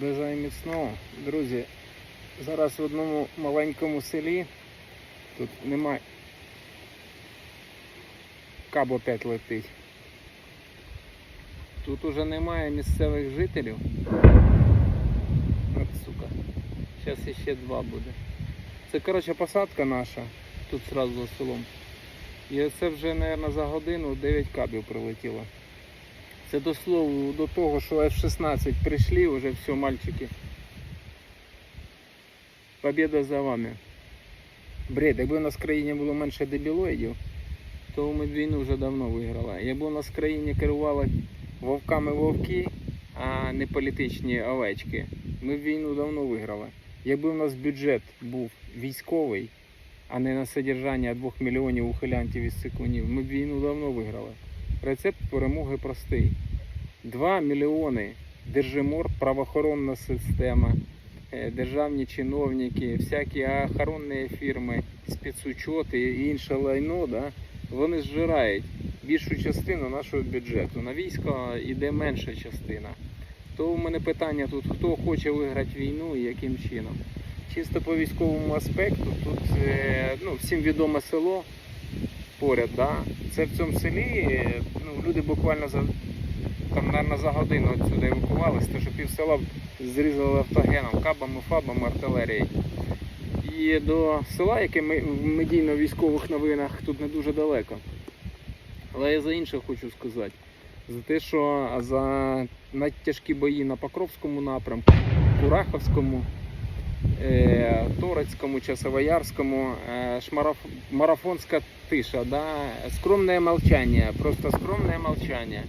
Бажаю міцного. Друзі, зараз в одному маленькому селі тут немає. Каб опять летить. Тут уже немає місцевих жителів. От сука. Зараз іще два буде. Це коротше посадка наша, тут зразу за селом. І це вже, мабуть, за годину 9 кабів прилетіло. Це до слову до того, що F-16 прийшли, вже все, мальчики. Побіда за вами. Бред, якби у нас в країні було менше дебілоїдів, то ми б війну вже давно виграли. Якби у нас в країні керували вовками вовки, а не політичні овечки, ми б війну давно виграли. Якби у нас бюджет був військовий, а не на содержання 2 мільйонів ухилянтів із цикунів, ми б війну давно виграли. Рецепт перемоги простий. 2 мільйони держимор, правоохоронна система, е, державні чиновники, всякі охоронні фірми, спецучоти і інше лайно, да, вони зжирають більшу частину нашого бюджету. На військо йде менша частина. То у мене питання тут, хто хоче виграти війну і яким чином. Чисто по військовому аспекту, тут е, ну, всім відоме село поряд, да? це в цьому селі ну, люди буквально за, там, наверное, за годину відсюди евакувалися, тому що пів села зрізали автогеном, кабами, фабами, артилерією. І до села, яке ми в медійно-військових новинах тут не дуже далеко. Але я за інше хочу сказати. За те, що за надтяжкі бої на Покровському напрямку, Кураховському, е, Торецькому, Часовоярському, е, марафонська тиша, да? скромне молчання, просто скромне молчання.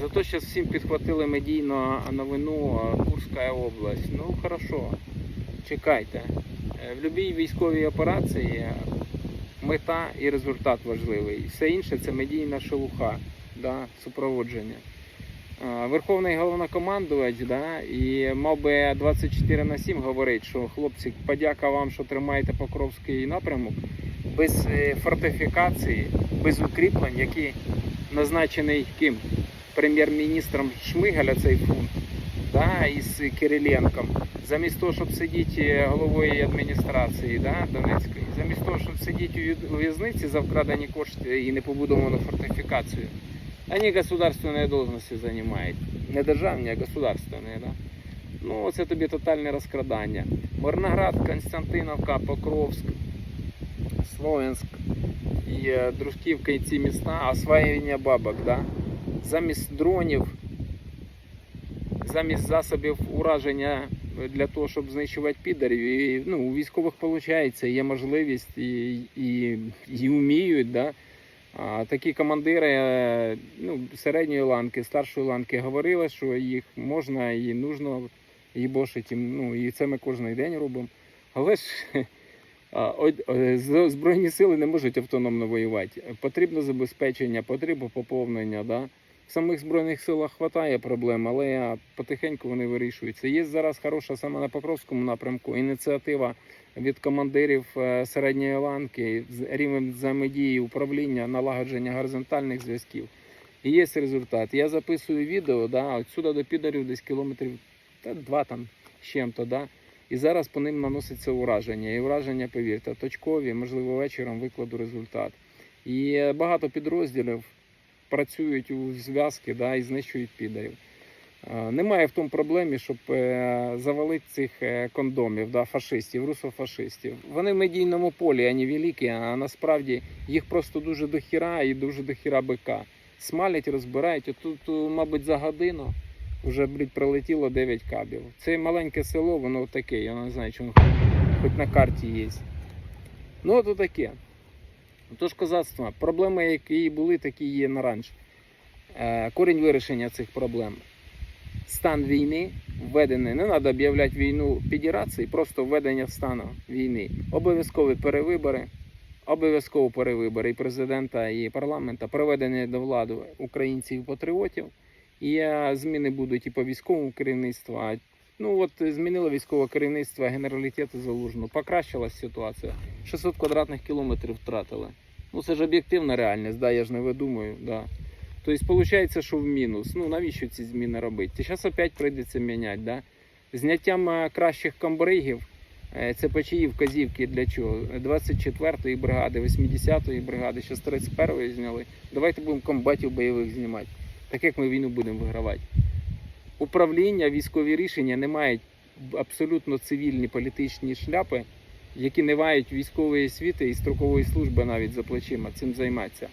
Зато зараз всім підхватили медійно новину е, Курська область. Ну хорошо, чекайте. В будь-якій військовій операції мета і результат важливий. Все інше це медійна шелуха, да, супроводження. Верховний головнокомандувач, да, і мав би 24 на 7 говорить, що хлопці, подяка вам, що тримаєте Покровський напрямок, без е, фортифікації, без укріплень, які назначений ким? Прем'єр-міністром Шмигаля цей фунт, да, із Кириленком, замість того, щоб сидіти головою адміністрації да, Донецької, замість того, щоб сидіти у в'язниці за вкрадені кошти і непобудовану фортифікацію, вони государственные должности занимають. Не державні, а государственні. Да? Ну, це тобі тотальне розкрадання. Мирноград, Константиновка, Покровськ, Слов'янськ і е, Дружківка і ці міста, освоєння бабок. Да? Замість дронів, замість засобів ураження для того, щоб знищувати підарів. І, ну, у військових виходить, є можливість і, і, і вміють. Да? А, такі командири е, ну, середньої ланки, старшої ланки говорили, що їх можна і нужно їбошити. Ну, і це ми кожен день робимо. Але ж е, Збройні сили не можуть автономно воювати. Потрібно забезпечення, потрібно поповнення. Да? В самих Збройних силах вистачає проблем, але потихеньку вони вирішуються. Є зараз хороша саме на Покровському напрямку ініціатива від командирів е, середньої ланки, з- рівень взаємодії, управління, налагодження горизонтальних зв'язків. І є результат. Я записую відео, да, отсюди до підарів десь кілометрів та два там з чим-то. Да? І зараз по ним наноситься ураження. І ураження, повірте, точкові, можливо, вечором викладу результат. І е, багато підрозділів працюють у зв'язки да, і знищують підарів. Е, Немає в тому проблемі, щоб е, завалити цих е, кондомів, да, фашистів, русофашистів. Вони в медійному полі, вони великі, а насправді їх просто дуже дохіра і дуже дохіра бика. Смалять, розбирають. Тут, мабуть, за годину вже блядь, пролетіло 9 кабів. Це маленьке село, воно таке, я не знаю, воно хоч на карті є. Ну, от таке. Тож козацтво, проблеми, які були, такі є наранж. Е, Корінь вирішення цих проблем. Стан війни введений. Не треба об'являти війну федерації, просто введення стану війни. Обов'язкові перевибори, обов'язково перевибори і президента, і парламента, проведення до влади українців-патріотів. І е, зміни будуть і по військовому керівництву. Ну от змінило військове керівництво генералітету залужну. Покращилась ситуація. 600 квадратних кілометрів втратили. Ну це ж об'єктивна реальність, да, я ж не видумую. Да. Тобто, виходить, що в мінус. Ну навіщо ці зміни робити? Зараз опять прийдеться міняти. Да? Зняттям е, кращих комбригів е, це почиї вказівки для чого? 24-ї бригади, 80-ї бригади, ще 31-ї зняли. Давайте будемо комбатів бойових знімати. Так як ми війну будемо вигравати. Управління, військові рішення не мають абсолютно цивільні політичні шляпи, які не мають військової освіти і строкової служби навіть за плечима цим займатися.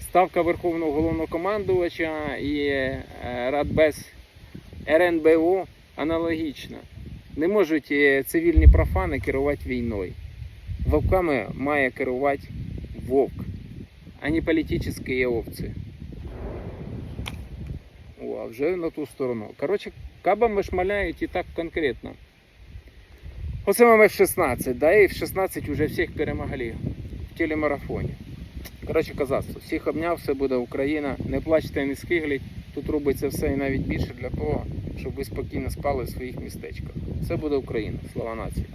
Ставка Верховного головнокомандувача і е, Радбез РНБО аналогічна. Не можуть е, цивільні профани керувати війною. Вовками має керувати вовк, а не політичні овці. А вже на ту сторону. Коротше, кабами шмаляють і так конкретно. Оце вам F-16, да, і F-16 вже всіх перемогли в телемарафоні. Коротше, казацтво. Всіх обняв, все буде Україна. Не плачте, не скигліть. Тут робиться все і навіть більше для того, щоб ви спокійно спали в своїх містечках. Все буде Україна. Слава нації!